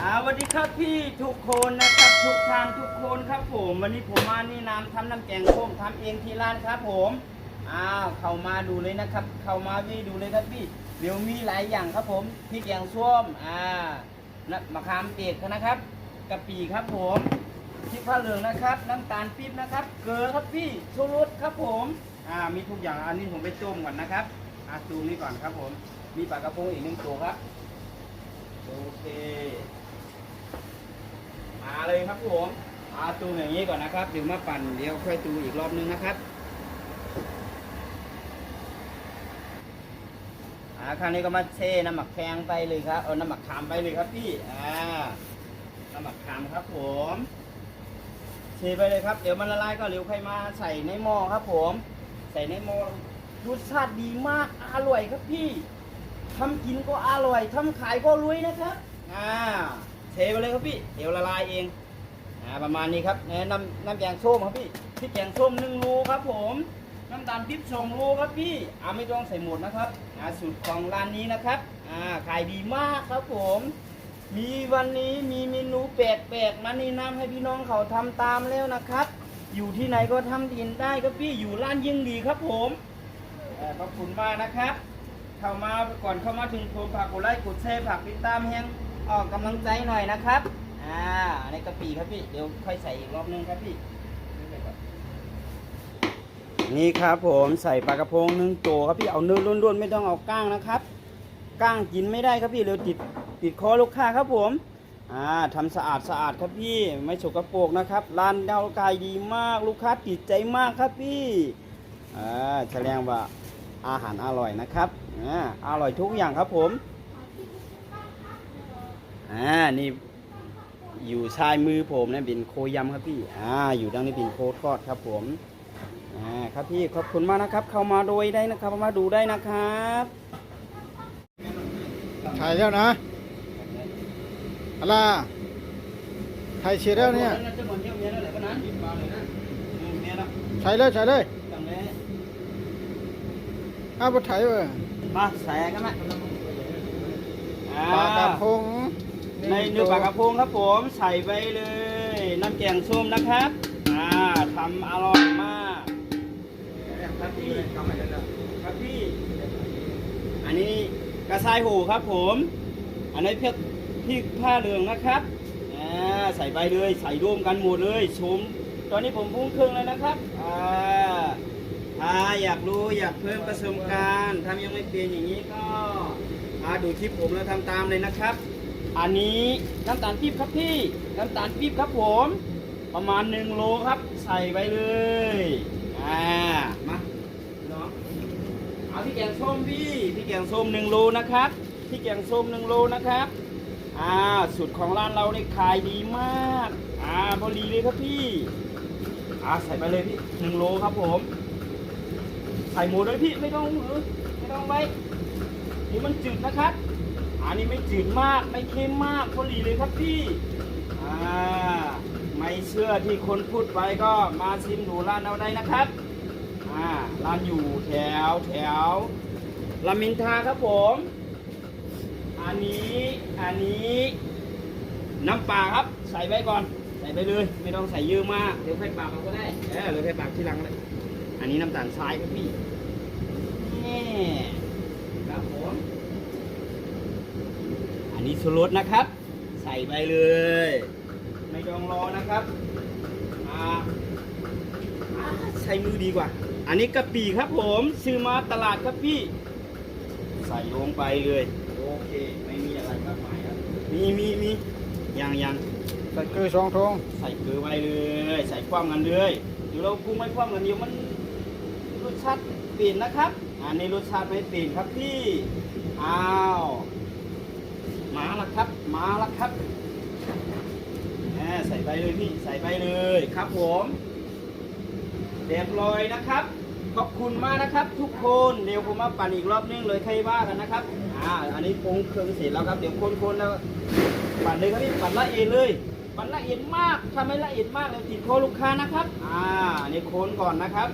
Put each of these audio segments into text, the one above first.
อ่าสวัสดีครับพี่ทุกคนนะครับทุกทานทุกคนครับผม วันนี้ผมมานี่น้ำทำน้ำแกงส้มทำเองที่ร้านครับผมอ้าวเข้ามาดูเลยนะครับ เข้ามาพี่ดูเลยครับพี่เดี๋ยวมีหลายอย่างครับผมพริกแกงส้มอ่านะมะขามเปียกนะครับกะปิครับผมพริกผ้าเหลืองนะครับ น้ำตาลปี๊บนะครับ เกลือครับพี่ชูรสครับผมอ่ามีทุกอย่างอันนี้ผมไปต้มก่อนนะครับอ่าตูนี้ก่อนครับผม มีปลากระพงอีกหนึ่งตัวครับโอเค เลยครับผมอาตูอย่างนี้ก่อนนะครับเดี๋ยวมาปั่นเดี๋ยวค่อยตูอีกรอบนึงนะครับอ่าคราวนี้ก็มาเทน้ำหมักแพงไปเลยครับเอาน้ำหมักขามไปเลยครับพี่อ่าน้ำหมักขามครับผมเทไปเลยครับเดี๋ยวมันละลายก็เร็วใค่อยมาใส่ในหม้อครับ ผม ใส่ในหม้อรสชาติดีมากอร่อยครับพี่ทำกินก็อร่อยทำขายก็รวยนะครับอ่า ไปเลยครับพี่ เดี๋ยวละลายเองอ่าประมาณนี้ครับนะน้ำน้ำแกงส้มครับพี่พริกแกงส้มหนึ่งโลครับผมน้ำตาลปี๊บสองโลครับพี่อ่าไม่ต้องใส่หมดนะครับอ่าสูตรของร้านนี้นะครับอ่าขายดีมากครับผม มีวันนี้มีเมนูแปลกๆมาแนะนำให้พี่น้องเขาทำตามแล้วนะครับ อยู่ที่ไหนก็ทำกินได้ครับพี่อยู่ร้านยิ่งดีครับผมขอบคุณมากนะครับ เข้ามาก่อนเข้ามาถึงผมฝากกดไลค์กดแชร์ฝากติดตามแฮง ออกกำลังใจหน่อยนะครับ อ่าในกะปิครับพี่ เดี๋ยวค่อยใส่อีกรอบนึงครับพี่ นี่ครับผมใส่ปลากระพงหนึ่งตัวครับพี่เอาเนื้อล้วนๆไม่ต้องเอาก้างนะครับก้างกินไม่ได้ครับพี่เดี๋ยวติดติดคอลูกค้าครับผมอ่าทำสะอาดสะอาดครับพี่ไม่สกปรกนะครับร้านดาวกายดีมากลูกค้าติดใจมากครับพี่อ่าแสดงว่าอาหารอร่อยนะครับอ่าอร่อยทุกอย่างครับผม อ่านี่อยู่ชายมือผมนะเป็นโคยำครับพี่อ่าอยู่ด้านนี้เป็นโคทอดครับผมอ่าครับพี่ขอบคุณมากนะครับ เข้ามาโดยได้นะครับมาดูได้นะครับถ่ายแล้วนะอะไรถ่ายเชียร์แล้วเนี่ยจะหมดเที่ยวเมียแล้วแหละก็นั้นมาเลยนะเมียแล้วใส่เลยใส่เลยจังเลยอ้าวบ่ถ่ายเว้ยมาใส่กันไหมอ่าปลากระพงใน เนื้อปลากระพงครับผมใส่ไปเลย น้ำแกงส้มนะครับอ่าทำอร่อยมากครับพี่ครับพี่อันนี้กระชายหูครับผม อันนี้เพียกพริกผ้าเหลืองนะครับอ่าใส่ไปเลยใส่รวมกันหมดเลยชมตอนนี้ผมพุ่งเครื่องเลยนะครับอ่าถ้าอยากรู้อยากเพิ่มประสบการณ์ทำยังไม่เป็นอย่างนี้ก็มาดูคลิปผมแล้วทำตามเลยนะครับ อันนี้น้ำตาลปี๊บครับพี่ น้ำตาลปี๊บครับผม ประมาณหนึ่งโลครับ ใส่ไปเลย อ่า มาน้องเอาพี่แกงส้มพี่พี่แกงส้มหนึ่งโลนะครับพี่แกงส้มหนึ่งโลนะครับ อ่า สูตรของร้านเราเนี่ยขายดีมาก อ่าพอดีเลยครับพี่ อ่าใส่ไปเลยพี่หนึ่งโลครับผม ใส่หมูด้วยพี่ไม่ต้องหือไม่ต้องไว้เดี๋ยวมันจืดนะครับ อันนี้ไม่จืดมากไม่เค็มมากพอดีเลยครับพี่อ่าไม่เชื่อที่คนพูดไปก็มาชิมดูร้านเราได้นะครับอ่าร้านอยู่แถวแถวลามินทาครับผม อันนี้อันนี้น้ำปลาครับ ใส่ไว้ก่อน ใส่ไปเลย ไม่ต้องใส่เยอะมากเดี๋ยวค่อยปากเอาก็ได้เออเดี๋ยวค่อยปากทีหลังเลยอันนี้น้ำตาลทรายครับพี่นี่ครับผม อันนี้ชูรสนะครับ ใส่ไปเลย ไม่ต้องรอนะครับอ่าอ่าใช้มือดีกว่า อันนี้กะปิครับผมซื้อมาตลาดครับพี่ ใส่ลงไปเลย โอเค ไม่มีอะไรมากมายครับ มีมีมียังยังใส่เกลือสองทงใส่เกลือไว้เลย ใส่ความกันเลยเดี๋ยวเราปรุงไม่ความกันเดียวมันรสชาติเปลี่ยนนะครับ อันนี้รสชาติไม่เปลี่ยนครับพี่ อ้าว มาแล้วครับ มาแล้วครับใส่ไปเลยพี่ ใส่ไปเลยครับผมเรียบร้อยนะครับ ขอบคุณมากนะครับ ทุกคน เดี๋ยวผมมาปั่นอีกรอบนึงเลยใครว่ากันนะครับ อ่า อันนี้ปรุงเครื่องเสร็จแล้วครับ เดี๋ยวคนๆแล้วปั่นเลยครับพี่ ปั่นละเอียดเลย ปั่นละเอียดมากถ้าไม่ละเอียดมากเดี๋ยวติดคอลูกค้านะครับ อ่าอันนี่โคนก่อนนะครับ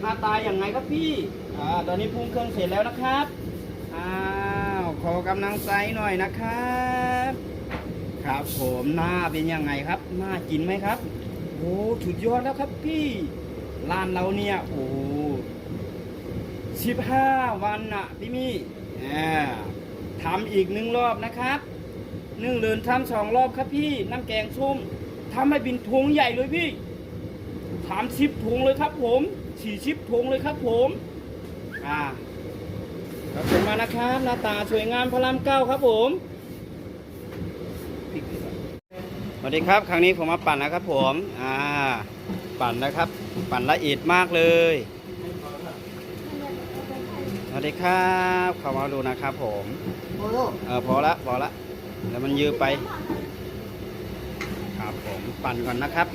หน้าตาอย่างไงครับพี่ อ่า ตอนนี้ปรุงเครื่องเสร็จแล้วนะครับอ้า ขอกำลังใจหน่อยนะครับ ครับผมหน้าเป็นยังไงครับหน่ากินไหมครับโอ้สุดยอดแล้วครับพี่ร้านเราเนี่ยโอ้สิบห้าวันน่ะพี่มี่อ่าทำอีกหนึ่งรอบนะครับหนึ่งเรือนทำสองรอบครับพี่น้ำแกงส้มทำให้บินถุงใหญ่เลยพี่สามสิบถุงเลยครับผมสี่สิบถุงเลยครับผม อ่า ขอบคุณมากนะครับหน้าตาสวยงามพระรามเก้าครับผมสวัสดีครับ ครั้งนี้ผมมาปั่นนะครับ ผมอ่าปั่นนะครับ ปั่นละเอียดมากเลยสวัสดีครับเข้ามาดูนะครับผมเออพอละพอละแล้วมันยืดไป ครับผมปั่นก่อนนะครับ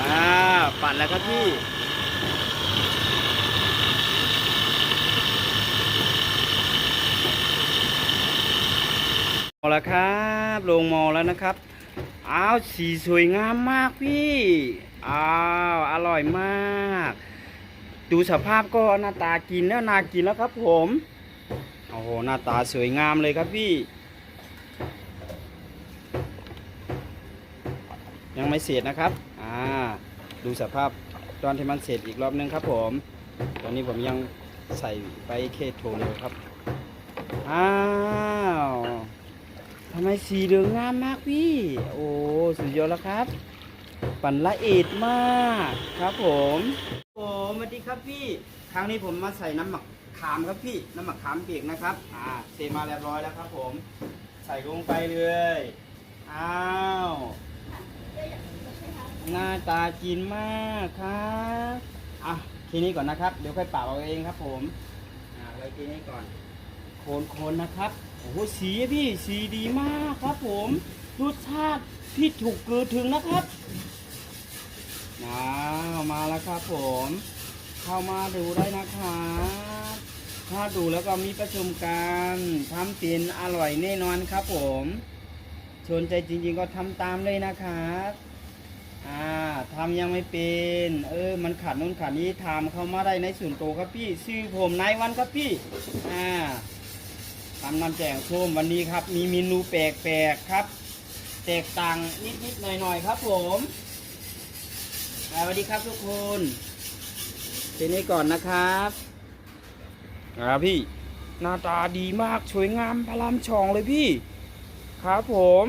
อ่า ปั่นแล้วครับพี่เอาละครับลงมอแล้วนะครับอ้าวสีสวยงามมากพี่อ้าวอร่อยมาก ดูสภาพก็หน้าตากินแล้วน่ากินแล้วครับผมโอ้โหหน้าตาสวยงามเลยครับพี่ ยังไม่เสร็จนะครับอ่า ดูสภาพตอนที่มันเสร็จอีกรอบนึงครับผม ตอนนี้ผมยังใส่ไปเคโทรเลยครับ อ้าวทำไมสีเหลืองงามมากพี่ โอ้สุดยอดแล้วครับ ปั่นละเอียดมากครับผมโอ้สวัสดีครับพี่ ครั้งนี้ผมมาใส่น้ำหมักขามครับพี่ น้ำหมักขามเปียกนะครับ อ่าเสร็จมาเรียบร้อยแล้วครับผม ใส่ลงไปเลย อ้าว หน้าตากินมากครับอะทีนี้ก่อนนะครับ เดี๋ยวค่อยปรับเอาเองครับ ผมอ่าไว้ทีนี้ก่อน โคนๆนะครับโอ้โหสีอะพี่สีดีมากครับ ผมรสชาติที่ถูกเกิดถึงนะครับอ้าวมาแล้วครับ ผม เข้ามาดูได้นะครับถ้าดูแล้วก็มีประชุมการทำเป็นอร่อยแน่นอนครับ ผมสนใจจริงๆก็ทำตามเลยนะครับ อ่าทำยังไม่เป็น เออ มันขาดนู้นขาดนี้ทำเข้ามาได้ในส่วนตัวครับพี่ชื่อผมนายวันครับพี่ อ่าทำน้ำแจงส้มวันนี้ครับ มีเมนูแปลกๆครับ แตกต่างนิดๆหน่อยๆครับผมสวัสดีครับทุกคนเทีนี้ก่อนนะครับอ่าพี่ หน้าตาดีมากสวยงามพลามช่องเลยพี่ ครับผม